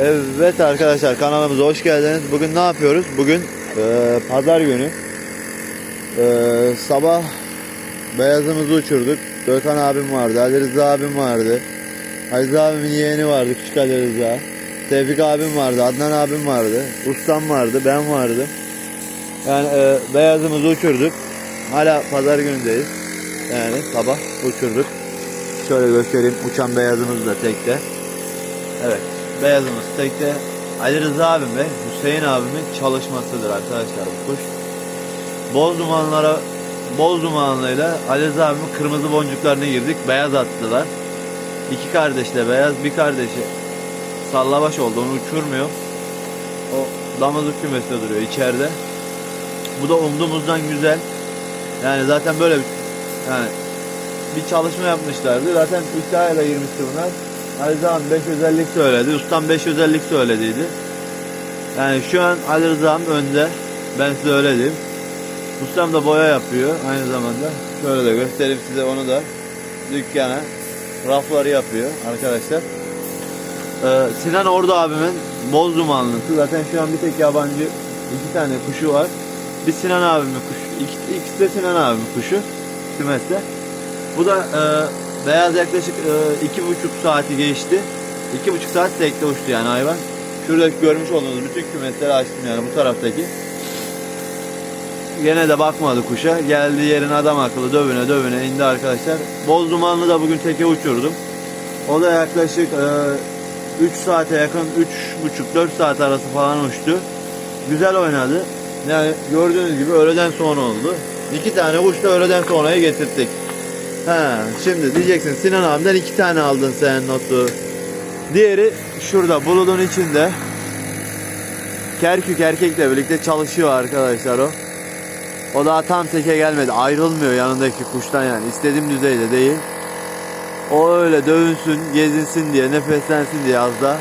Evet arkadaşlar kanalımıza hoş geldiniz. Bugün ne yapıyoruz? Bugün e, pazar günü. E, sabah beyazımızı uçurduk. Gökhan abim vardı, Ali Rıza abim vardı. Aziz abimin yeğeni vardı, küçük Ali Rıza. Tevfik abim vardı, Adnan abim vardı. Ustam vardı, ben vardım. Yani e, beyazımızı uçurduk. Hala pazar günündeyiz. Yani sabah uçurduk. Şöyle göstereyim uçan beyazımız da tekte. Evet. Beyazımız tekte. Ali Rıza abim ve Hüseyin abimin çalışmasıdır arkadaşlar bu kuş. Boz dumanlara boz dumanlıyla Ali Rıza abimin kırmızı boncuklarını girdik. Beyaz attılar. İki kardeşle beyaz bir kardeşi sallabaş oldu onu uçurmuyor. O damızlık kümesinde duruyor içeride. Bu da umduğumuzdan güzel. Yani zaten böyle bir yani bir çalışma yapmışlardı. Zaten iddiayla girmişti bunlar. Ali Rıza'm 5 özellik söyledi. Ustam 5 özellik söylediydi. Yani şu an Ali Rıza'm önde. Ben size öyle diyeyim. Ustam da boya yapıyor aynı zamanda. Şöyle de göstereyim size onu da. Dükkana rafları yapıyor arkadaşlar. Ee, Sinan Ordu abimin boz dumanlısı. Zaten şu an bir tek yabancı iki tane kuşu var. Bir Sinan abimin kuşu. İki, ikisi de Sinan abimin kuşu. Kümeste. Bu da e, beyaz yaklaşık e, iki buçuk saati geçti. İki buçuk saat tekte uçtu yani hayvan. Şurada görmüş olduğunuz bütün kümesleri açtım yani bu taraftaki. Gene de bakmadı kuşa. Geldi yerin adam akıllı dövüne dövüne indi arkadaşlar. Boz dumanlı da bugün teke uçurdum. O da yaklaşık 3 saate yakın 3,5-4 saat arası falan uçtu. Güzel oynadı. Yani gördüğünüz gibi öğleden sonra oldu. İki tane kuş da öğleden sonraya getirdik. Ha, şimdi diyeceksin Sinan abimden iki tane aldın sen notu. Diğeri şurada bulutun içinde. Kerkük erkekle birlikte çalışıyor arkadaşlar o. O daha tam teke gelmedi. Ayrılmıyor yanındaki kuştan yani. istediğim düzeyde değil. O öyle dövünsün, gezinsin diye, nefeslensin diye az da.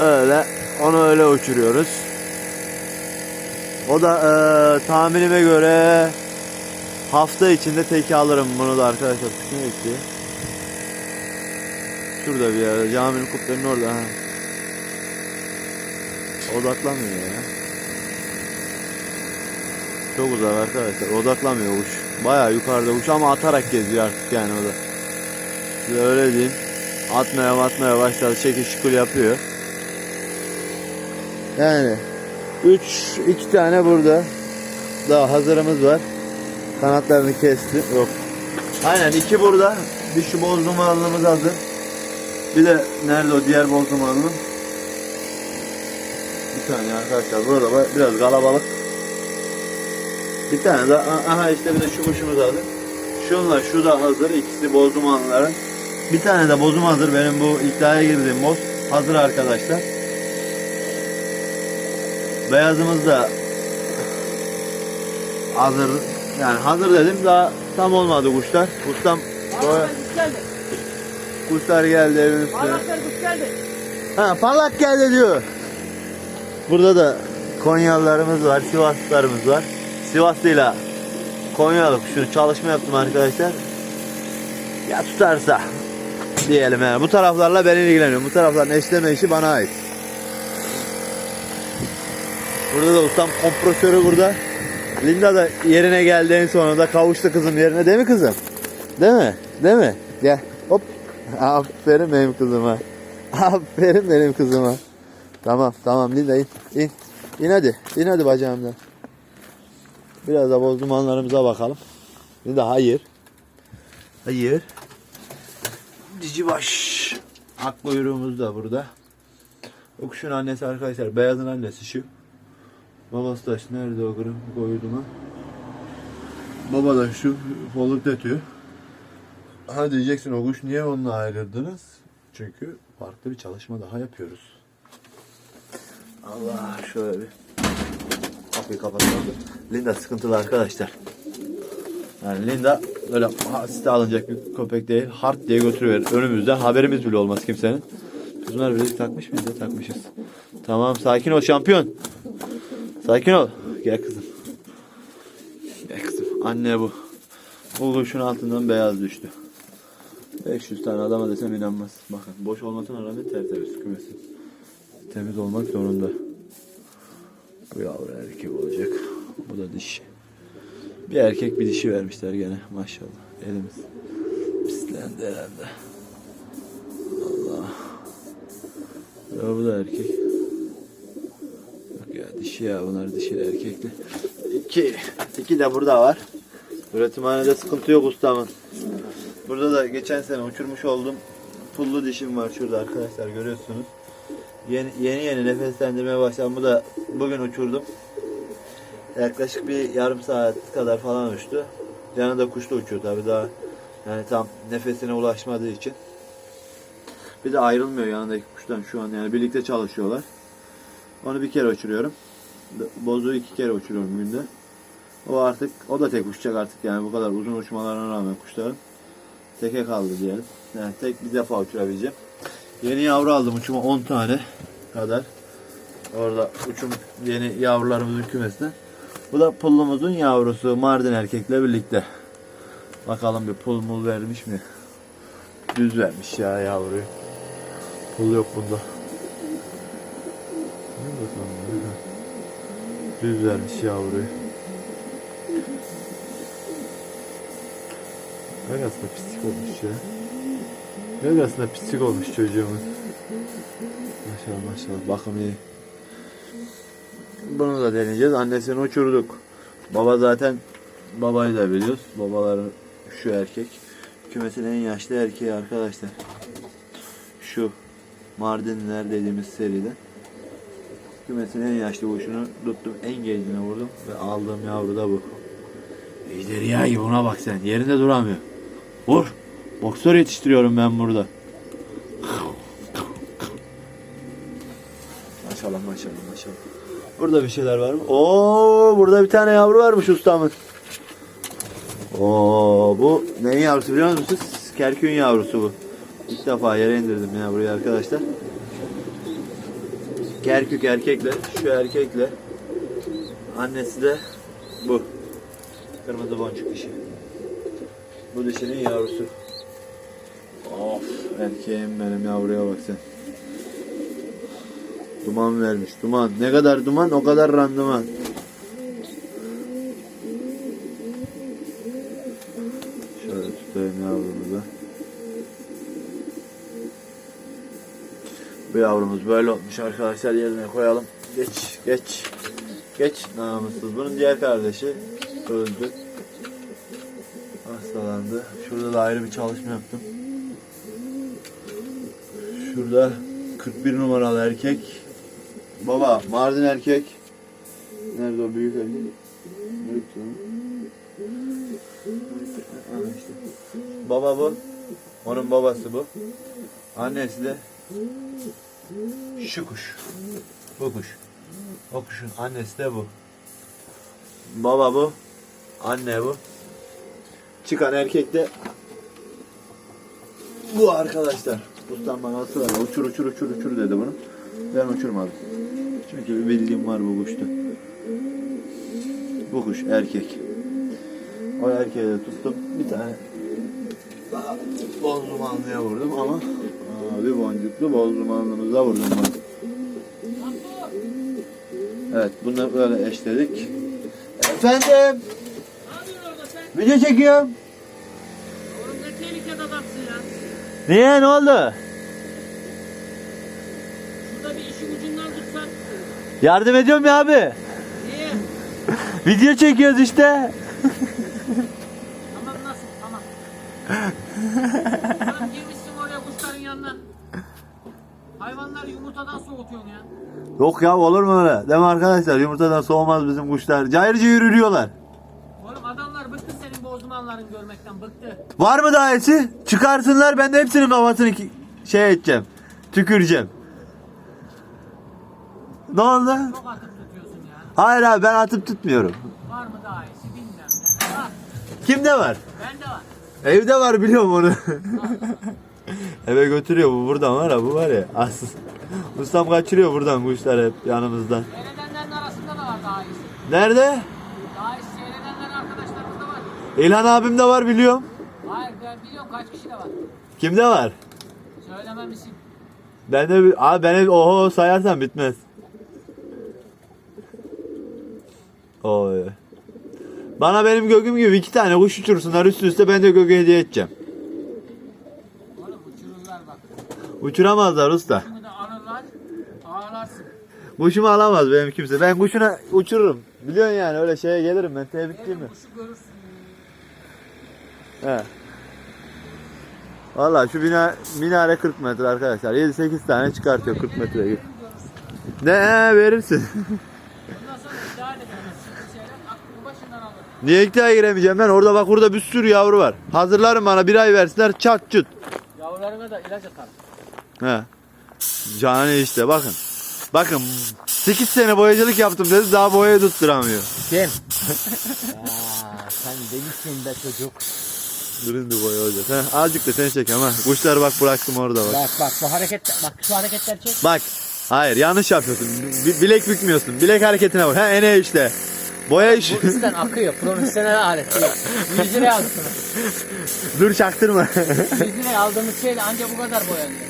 Öyle, onu öyle uçuruyoruz. O da eee, tahminime göre hafta içinde teki alırım bunu da arkadaşlar. Kuşun ekti. Şurada bir yerde, caminin kuplarının orada. Ha. Odaklanmıyor ya. Çok uzak arkadaşlar. Odaklamıyor kuş. Bayağı yukarıda kuş ama atarak geziyor artık yani o da. Size öyle diyeyim. Atmaya atmaya başladı. Şekil şukul yapıyor. Yani 3 2 tane burada. Daha hazırımız var. Kanatlarını kesti. Yok. Aynen iki burada. Bir şu boz dumanlımız hazır. Bir de nerede o diğer boz dumanlı? Bir tane arkadaşlar burada biraz kalabalık. Bir tane de aha işte bir de şu kuşumuz hazır. Şunla şu da hazır. İkisi boz dumanların. Bir tane de bozum hazır. Benim bu iddiaya girdiğim boz hazır arkadaşlar. Beyazımız da hazır. Yani hazır dedim daha tam olmadı kuşlar. Ustam boya- Parlak kuş geldi. kuşlar geldi evin üstüne. Kuş geldi. Ha parlak geldi diyor. Burada da Konyalılarımız var, Sivaslılarımız var. Sivaslıyla Konyalı şu çalışma yaptım arkadaşlar. Ya tutarsa diyelim yani. Bu taraflarla ben ilgileniyorum. Bu tarafların eşleme işi bana ait. Burada da ustam kompresörü burada. Linda da yerine geldi en sonunda kavuştu kızım yerine değil mi kızım? Değil mi? Değil mi? Gel. Hop. Aferin benim kızıma. Aferin benim kızıma. Tamam tamam Linda in. in. İn hadi. İn hadi bacağımdan. Biraz da boz dumanlarımıza bakalım. Linda hayır. Hayır. Cici baş. Ak kuyruğumuz da burada. O kuşun annesi arkadaşlar. Beyazın annesi şu. Şu- nerede o kırım koyduğuma. Baba da şu foluk ötüyor. Ha diyeceksin o kuş niye onunla ayrıldınız? Çünkü farklı bir çalışma daha yapıyoruz. Allah şöyle bir kapıyı kapatalım. da. Linda sıkıntılı arkadaşlar. Yani Linda böyle hasite alınacak bir köpek değil. Hard diye götürüyor önümüzde. Haberimiz bile olmaz kimsenin. Biz bunlar bilezik takmış mıyız takmışız. Tamam sakin ol şampiyon. Sakin ol. Gel kızım. Gel kızım. Anne bu. Kuşun altından beyaz düştü. 500 tane adama desem inanmaz. Bakın boş olmasına rağmen tertemiz kümesi. Temiz olmak zorunda. Bu yavru erkek olacak. Bu da dişi. Bir erkek bir dişi vermişler gene maşallah. Elimiz pislendi herhalde. Allah. Ya bu da erkek. Dişi ya bunlar dişili erkekli. İki. İki de burada var. Üretimhanede sıkıntı yok ustamın. Burada da geçen sene uçurmuş olduğum pullu dişim var şurada arkadaşlar görüyorsunuz. Yeni yeni, yeni nefeslendirmeye başladım. Bu da bugün uçurdum. Yaklaşık bir yarım saat kadar falan uçtu. Yanında kuş da uçuyor tabi daha yani tam nefesine ulaşmadığı için. Bir de ayrılmıyor yanındaki kuştan şu an yani birlikte çalışıyorlar. Onu bir kere uçuruyorum. Bozuğu iki kere uçuruyorum günde. O artık o da tek uçacak artık yani bu kadar uzun uçmalarına rağmen kuşların. Teke kaldı diyelim. Yani tek bir defa uçurabileceğim. Yeni yavru aldım uçuma 10 tane kadar. Orada uçum yeni yavrularımızın kümesinden. Bu da pullumuzun yavrusu Mardin erkekle birlikte. Bakalım bir pul mul vermiş mi? Düz vermiş ya yavruyu. Pul yok bunda. Ne bakalım? Düz vermiş yavruyu. Gagasında pislik olmuş ya. Gagasında pislik olmuş çocuğumun. Maşallah maşallah bakım iyi. Bunu da deneyeceğiz. Annesini uçurduk. Baba zaten babayı da biliyoruz. Babaların şu erkek. Kümesin en yaşlı erkeği arkadaşlar. Şu Mardinler dediğimiz seride. Kümesin en yaşlı kuşunu tuttum. En gencine vurdum. Ve aldığım yavru da bu. Ejderha gibi buna bak sen. Yerinde duramıyor. Vur. Boksör yetiştiriyorum ben burada. Maşallah maşallah maşallah. Burada bir şeyler var mı? Oo, burada bir tane yavru varmış ustamın. Oo, bu neyin yavrusu biliyor musunuz? Kerkün yavrusu bu. İlk defa yere indirdim ya buraya arkadaşlar. Kerkük erkekle, şu erkekle. Annesi de bu. Kırmızı boncuk dişi. Bu dişinin yavrusu. Of erkeğim benim yavruya bak sen. Duman vermiş duman. Ne kadar duman o kadar randıman. Şöyle tutayım yavrumu da. Bu yavrumuz böyle olmuş arkadaşlar yerine koyalım. Geç geç. Geç namussuz. Bunun diğer kardeşi öldü. Hastalandı. Şurada da ayrı bir çalışma yaptım. Şurada 41 numaralı erkek. Baba Mardin erkek. Nerede o büyük erkek? Baba bu. Onun babası bu. Annesi de şu kuş. Bu kuş. O kuşun annesi de bu. Baba bu. Anne bu. Çıkan erkek de bu arkadaşlar. Ustam bana ısrarla uçur uçur uçur uçur dedi bunu. Ben uçurmadım. Çünkü bir bildiğim var bu kuşta. Bu kuş erkek. O erkeği de tuttum. Bir tane daha boz dumanlıya vurdum ama bir boncuklu boz dumanlımıza vurdum ben. Evet bunu böyle eşledik. Efendim video çekiyorum. Oğlum ne tehlikeli adamsın ya. Niye ne oldu? Şurada bir işin ucundan tutsan. Yardım ediyorum ya abi. Niye? Video çekiyoruz işte. Tamam nasıl? Tamam. Hayvanları yumurtadan soğutuyorsun ya. Yok ya olur mu öyle? Değil mi arkadaşlar? Yumurtadan soğumaz bizim kuşlar. Cayır cayır yürüyorlar. Oğlum adamlar bıktı senin bozdumanların görmekten bıktı. Var mı daha iyisi? Çıkarsınlar ben de hepsinin kafasını ki- şey edeceğim. Tüküreceğim. Ne oldu? Çok atıp tutuyorsun ya. Hayır abi ben atıp tutmuyorum. Var mı daha iyisi ben. Var. Kimde var? Bende var. Evde var biliyorum onu. Eve götürüyor bu buradan var ya bu var ya. As. Ustam kaçırıyor buradan kuşlar hep yanımızdan. Seyredenlerin arasında da var daha iyisi. Nerede? Daha iyisi seyredenler arkadaşlarımız da var. İlhan abim de var biliyorum. Hayır ben biliyorum kaç kişi de var. Kimde var? Söylemem misin? Ben de abi ben hep oho sayarsan bitmez. Oy. Bana benim gögüm gibi iki tane kuş uçursunlar üst üste ben de gögü hediye edeceğim. Oğlum uçururlar bak. Uçuramazlar usta. Kuşumu alamaz benim kimse. Ben kuşuna uçururum. Biliyorsun yani öyle şeye gelirim ben tebrikliyim mi? Kuşu görürsün. He. Valla şu bina, minare 40 metre arkadaşlar. 7-8 tane çıkartıyor 40 metreye. Ne verirsin. Ondan sonra iddia. Niye iddiaya giremeyeceğim ben? Orada bak burada bir sürü yavru var. Hazırlarım bana bir ay versinler çat çut. Yavrularına da ilaç atarım. He. Cani işte bakın. Bakın 8 sene boyacılık yaptım dedi daha boyayı tutturamıyor. Kim? ya sen delisin be çocuk. Durun bir boya olacak. He, azıcık da seni çekeyim ha. Kuşları bak bıraktım orada bak. Bak bak bu hareket bak şu hareketler çek. Bak. Hayır yanlış yapıyorsun. Bi- bilek bükmüyorsun. Bilek hareketine bak. Ha ene işte. Boya iş. Bu üstten akıyor. Profesyonel alet. 100 liraya aldık Dur çaktırma. 100 liraya aldığımız şeyle ancak bu kadar boyanıyor.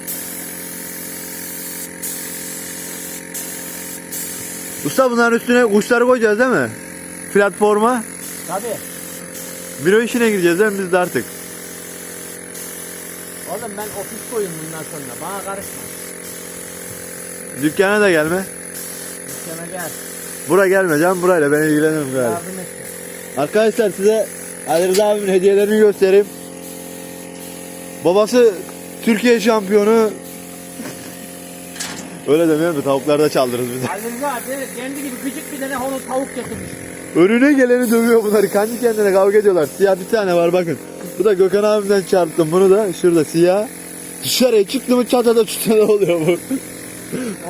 Usta bunların üstüne kuşları koyacağız değil mi? Platforma. Tabii. Büro işine gireceğiz değil mi biz de artık? Oğlum ben ofis koyun bundan sonra. Bana karışma. Dükkana da gelme. Dükkana gel. Bura gelme can burayla ben ilgilenirim galiba. Yardım et. Arkadaşlar size Ali Rıza abimin hediyelerini göstereyim. Babası Türkiye şampiyonu. Öyle demiyorum da tavuklarda çaldırırız biz. Ali Rıza abi kendi gibi küçük bir tane honu tavuk getirmiş. Önüne geleni dövüyor bunlar. Kendi kendine kavga ediyorlar. Siyah bir tane var bakın. Bu da Gökhan abimden çarptım bunu da. Şurada siyah. Dışarıya çıktı mı çatada çutada oluyor bu.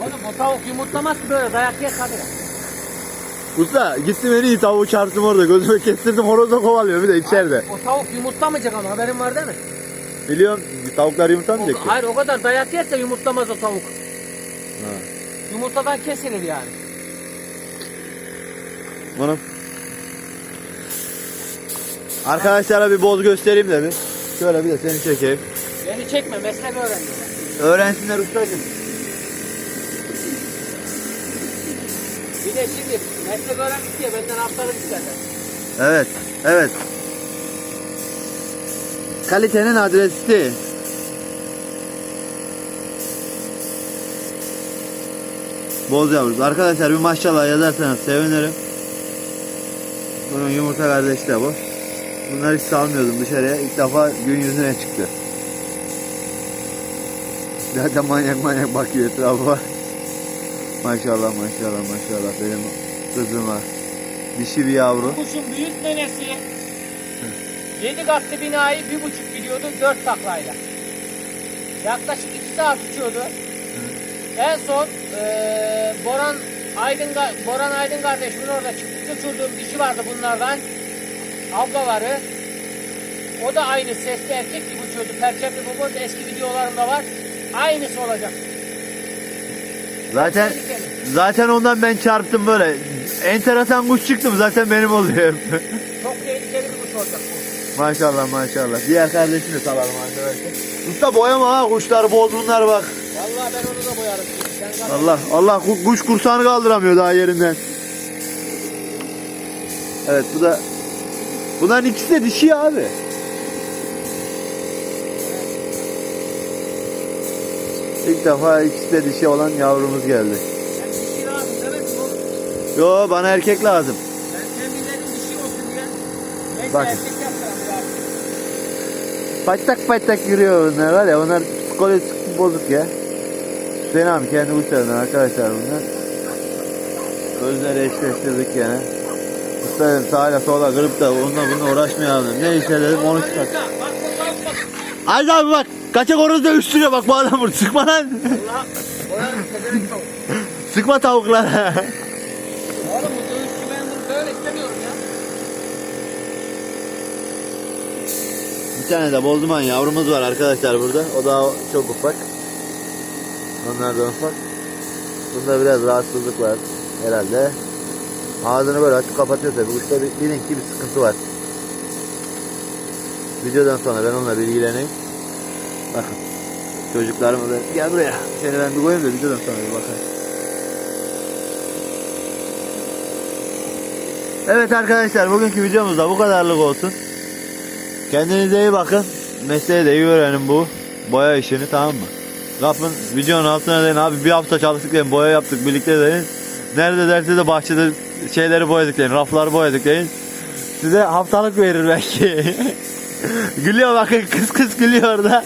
Oğlum o tavuk yumurtlamaz ki böyle dayak yer tabii. Usta gittim en iyi tavuğu çarptım orada. Gözüme kestirdim horoza kovalıyor bir de içeride. O tavuk yumurtlamayacak ama haberin var değil mi? Biliyorum tavuklar yumurta mı O, hayır o kadar dayak yerse yumurtlamaz o tavuk. Yumurtadan kesilir yani. Bana. Arkadaşlara bir boz göstereyim de bir. Şöyle bir de seni çekeyim. Beni çekme meslek öğreniyorlar. Öğrensinler ustacığım. Bir de şimdi meslek öğrendik diye benden haftalık isterler. Evet, evet. Kalitenin adresi. Boz yavrusu. Arkadaşlar bir maşallah yazarsanız sevinirim. Bunun yumurta kardeşi de bu. Bunları hiç salmıyordum dışarıya. İlk defa gün yüzüne çıktı. Zaten manyak manyak bakıyor etrafa. Maşallah maşallah maşallah benim kızıma. Dişi bir yavru. Kuşun büyük nenesi 7 katlı binayı bir buçuk gidiyordu 4 taklayla. Yaklaşık 2 saat uçuyordu. En son eee Boran Aydın Boran Aydın kardeşimin orada uçurduğum dişi vardı bunlardan. Ablaları. O da aynı sesli erkek gibi uçuyordu. Perçemli bu eski videolarımda var. Aynısı olacak. Zaten zaten ondan ben çarptım böyle. Enteresan kuş çıktım zaten benim oluyor. Çok tehlikeli bir kuş olacak bu. maşallah maşallah. Diğer kardeşini de salalım arkadaşlar. Usta boyama ha kuşlar boz bunlar bak. Vallahi ben onu da boyarım. Sen Allah Allah ku- kuş kursağını kaldıramıyor daha yerinden. Evet bu da Bunların ikisi de dişi abi. İlk defa ikisi de dişi olan yavrumuz geldi. Dişi lazım demek? Yo bana erkek lazım. Ben kendilerinin dişi olsun diye. Neyse Bak. erkek yaptılar ya. Patlak patlak yürüyor bunlar var ya onlar psikolojisi bozuk ya. Hüseyin abi kendi kuşlarından arkadaşlar bunlar. Gözleri eşleştirdik yani. Usta dedim sola kırıp da onunla bununla uğraşmayalım. Ne işe dedim onu çıkar. Bak bak bak bak. Hadi abi bak kaçak horoz da üstüne bak bu adam vur. Sıkma lan. Sıkma tavuklara. Bir tane de bozduman yavrumuz var arkadaşlar burada. O da çok ufak. Onlar da ufak. Bunda biraz rahatsızlık var herhalde. Ağzını böyle açıp kapatıyor tabii. Uçta bir, bilin ki bir sıkıntı var. Videodan sonra ben onunla bilgileneyim. Bakın. Çocuklarımı da gel buraya. Seni ben bir koyayım da videodan sonra bir bakayım. Evet arkadaşlar bugünkü videomuz da bu kadarlık olsun. Kendinize iyi bakın. Mesleği de iyi öğrenin bu. Boya işini tamam mı? Kapın videonun altına deyin abi bir hafta çalıştık deyin boya yaptık birlikte deyin. Nerede derse de bahçede şeyleri boyadık deyin rafları boyadık deyin. Size haftalık verir belki. gülüyor bakın kız kız gülüyor da.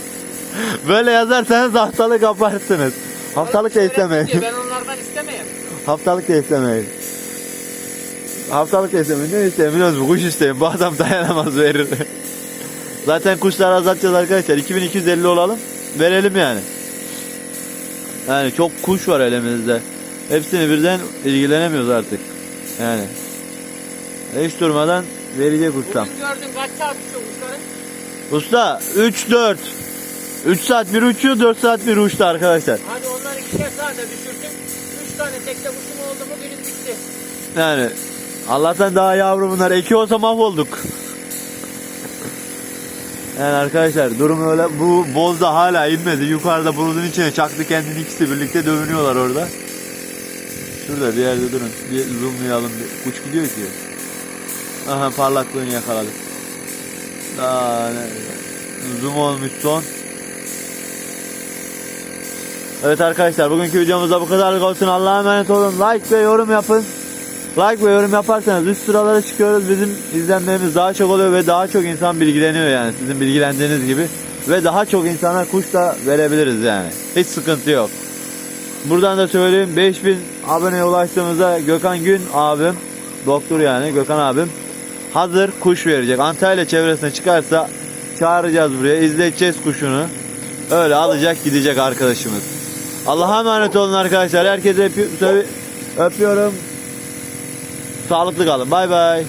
Böyle yazarsanız haftalık yaparsınız. Haftalık da Öğretsin istemeyin. Ben onlardan istemeyeyim. Haftalık da istemeyin. Haftalık da istemeyin. Ne isteyin biliyor musun? Kuş isteyin. Bu adam dayanamaz verir. Zaten kuşları azaltacağız arkadaşlar. 2250 olalım. Verelim yani. Yani çok kuş var elimizde. Hepsini birden ilgilenemiyoruz artık. Yani. Hiç durmadan verecek ustam. Bugün gördün kaç saat uçuyor kuşların? Usta 3 4 3 saat bir uçuyor 4 saat bir uçtu arkadaşlar. Hadi onları ikişer saate düşürdüm. Üç tane tekne kuşum oldu mu günüm bitti. Yani Allah'tan daha yavru bunlar. Eki olsa mahvolduk. Yani arkadaşlar durum öyle. Bu boz da hala inmedi. Yukarıda bulutun içine çaktı kendini ikisi birlikte dövünüyorlar orada. Şurada bir yerde durun. Bir zoomlayalım. Bir. Kuş gidiyor ki. Aha parlaklığını yakaladık. Daha ne? Zoom olmuş son. Evet arkadaşlar bugünkü videomuzda bu kadarlık olsun. Allah'a emanet olun. Like ve yorum yapın. Like ve yorum yaparsanız üst sıralara çıkıyoruz. Bizim izlenmemiz daha çok oluyor ve daha çok insan bilgileniyor yani sizin bilgilendiğiniz gibi. Ve daha çok insana kuş da verebiliriz yani. Hiç sıkıntı yok. Buradan da söyleyeyim 5000 aboneye ulaştığımızda Gökhan Gün abim, doktor yani Gökhan abim hazır kuş verecek. Antalya çevresine çıkarsa çağıracağız buraya izleteceğiz kuşunu. Öyle alacak gidecek arkadaşımız. Allah'a emanet olun arkadaşlar. Herkese öpü- öpüyorum. Sağlıklı kalın. Bay bay.